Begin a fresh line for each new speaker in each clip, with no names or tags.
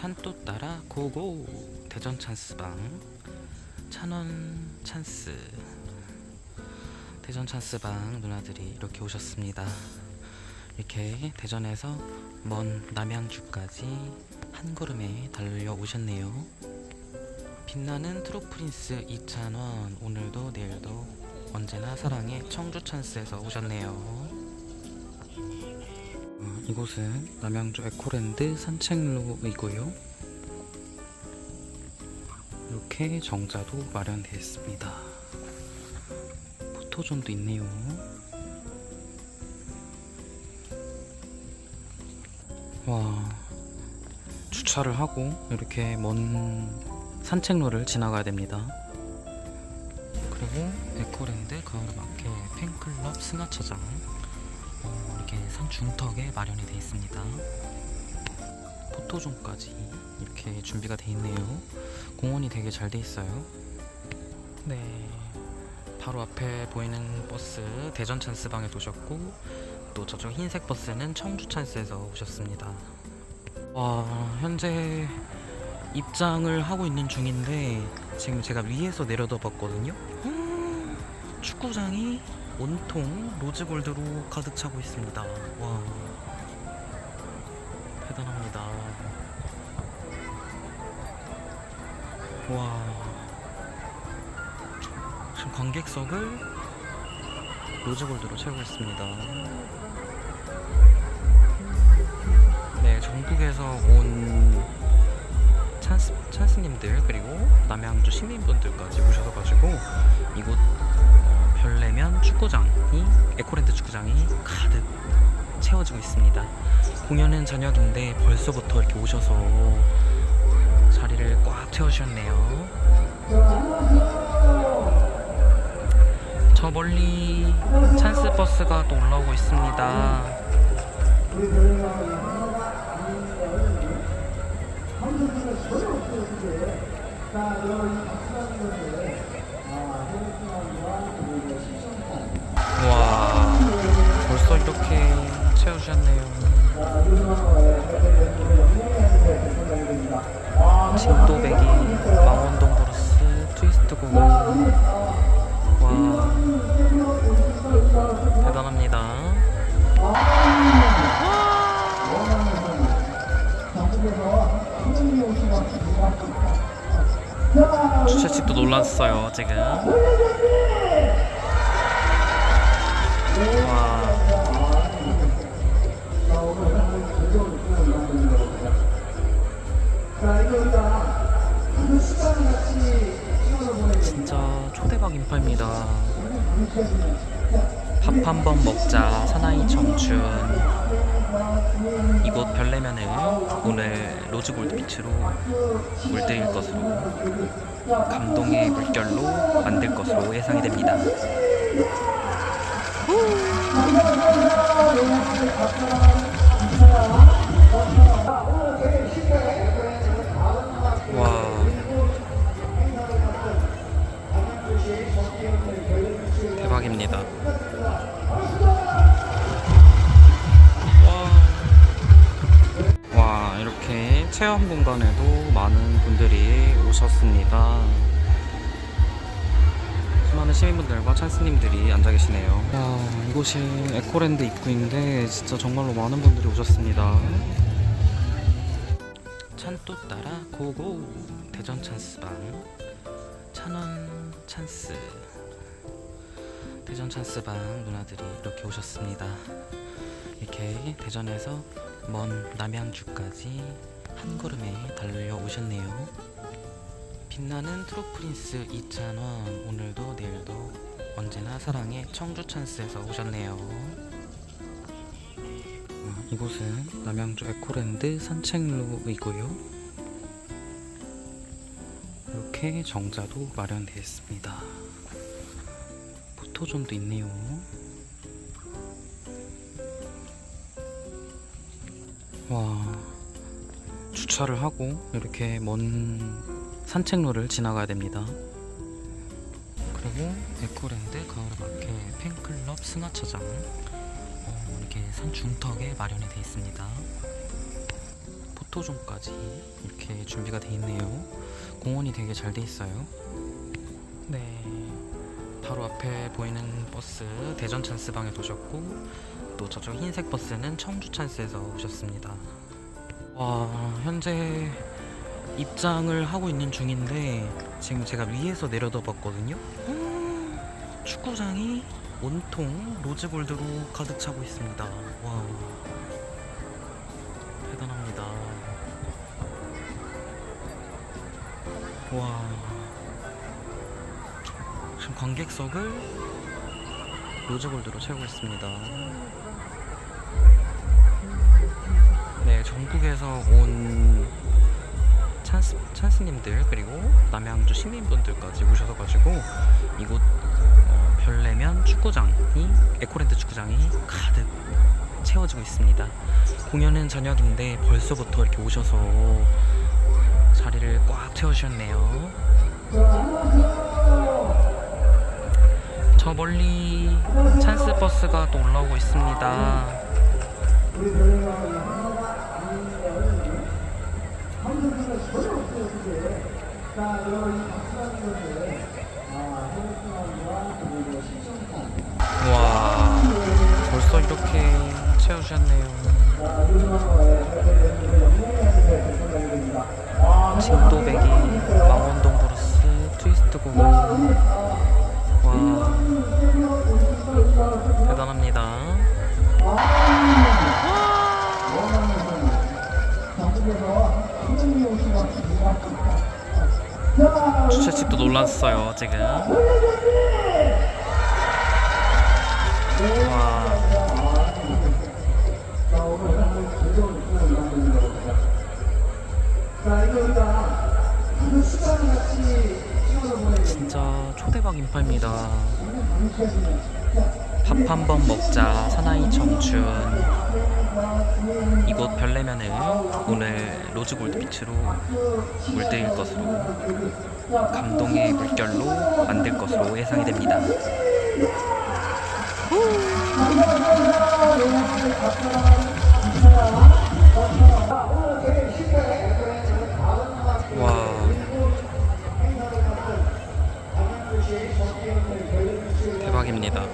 찬또 따라 고고 대전 찬스방 찬원 찬스 대전 찬스방 누나들이 이렇게 오셨습니다. 이렇게 대전에서 먼 남양주까지 한 걸음에 달려오셨네요. 빛나는 트로프린스 이찬원 오늘도 내일도 언제나 사랑의 청주 찬스에서 오셨네요. 어, 이곳은 남양주 에코랜드 산책로이고요. 이렇게 정자도 마련되어 있습니다. 포토존도 있네요. 와, 주차를 하고 이렇게 먼 산책로를 지나가야 됩니다. 그리고 에코랜드 가을 마켓 팬클럽 승하차장 어, 이렇게 산 중턱에 마련이 되어 있습니다. 포토존까지 이렇게 준비가 되어 있네요. 공원이 되게 잘돼 있어요. 네, 바로 앞에 보이는 버스 대전 찬스방에 도셨고 또 저쪽 흰색 버스는 청주 찬스에서 오셨습니다. 와, 현재 입장을 하고 있는 중인데 지금 제가 위에서 내려다 봤거든요. 음, 축구장이 온통 로즈골드로 가득 차고 있습니다. 와, 대단합니다. 와, 지금 관객석을 로즈골드로 채우고 있습니다. 네, 전국에서 온 찬스, 찬스님들 그리고 남양주 시민분들까지 오셔서 가지고 이곳 어, 별내면 축구장이 에코랜드 축구장이 가득 채워지고 있습니다. 공연은 저녁인데 벌써부터 이렇게 오셔서 자리를 꽉 채우셨네요. 저 멀리 찬스 버스가 또 올라오고 있습니다. 채우셨네요. 진또배기 망원동 브루스 트위스트 고고 와 대단합니다. 주최측도 놀랐어요 지금 진짜 초대박 인파입니다. 밥 한 번 먹자 사나이 청춘. 이곳 별내면을 오늘 로즈 골드 비치로 물들일 것으로 감동의 물결로 만들 것으로 예상이 됩니다. 와 와 이렇게 체험 공간에도 많은 분들이 오셨습니다. 수많은 시민분들과 찬스님들이 앉아 계시네요. 야, 이곳이 에코랜드 입구인데 진짜 정말로 많은 분들이 오셨습니다. 찬또 따라 고고 대전 찬스방 찬원 찬스 대전 찬스방 누나들이 이렇게 오셨습니다. 이렇게 대전에서 먼 남양주까지 한 걸음에 달려오셨네요. 빛나는 트로프린스 이찬원 오늘도 내일도 언제나 사랑의 청주 찬스에서 오셨네요. 어, 이곳은 남양주 에코랜드 산책로이고요. 이렇게 정자도 마련되어 있습니다. 포토존도 있네요. 와, 주차를 하고 이렇게 먼 산책로를 지나가야 됩니다. 그리고 에코랜드 가을마켓 팬클럽 승하차장 어, 이렇게 산 중턱에 마련이 되어 있습니다. 포토존까지 이렇게 준비가 돼 있네요. 공원이 되게 잘 돼 있어요. 네. 바로 앞에 보이는 버스 대전 찬스방에 도셨고 또 저쪽 흰색 버스는 청주 찬스에서 오셨습니다. 와, 현재 입장을 하고 있는 중인데 지금 제가 위에서 내려다 봤거든요. 음, 축구장이 온통 로즈골드로 가득 차고 있습니다. 와, 대단합니다. 와, 지금 관객석을 로즈골드로 채우고 있습니다. 네, 전국에서 온 찬스, 찬스님들 그리고 남양주 시민분들까지 오셔서가지고 이곳 어, 별내면 축구장이 에코랜드 축구장이 가득 채워지고 있습니다. 공연은 저녁인데 벌써부터 이렇게 오셔서 자리를 꽉 채우셨네요. 저 멀리 찬스 버스가 또 올라오고 있습니다. 와 벌써 이렇게 채우셨네요. 진도배기 망원동 주최측도 놀랐어요 지금. 와. 진짜 초대박 인파입니다. 밥 한 번 먹자 사나이 청춘 이곳 별내면을 오늘 로즈골드 빛으로 물들일 것으로 감동의 물결로 만들 것으로 예상이 됩니다. 와. 대박입니다.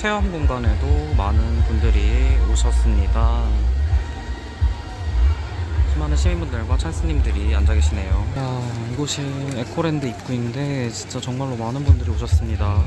체험 공간에도 많은 분들이 오셨습니다. 수많은 시민분들과 찬스님들이 앉아 계시네요. 와, 이곳이 에코랜드 입구인데 진짜 정말로 많은 분들이 오셨습니다.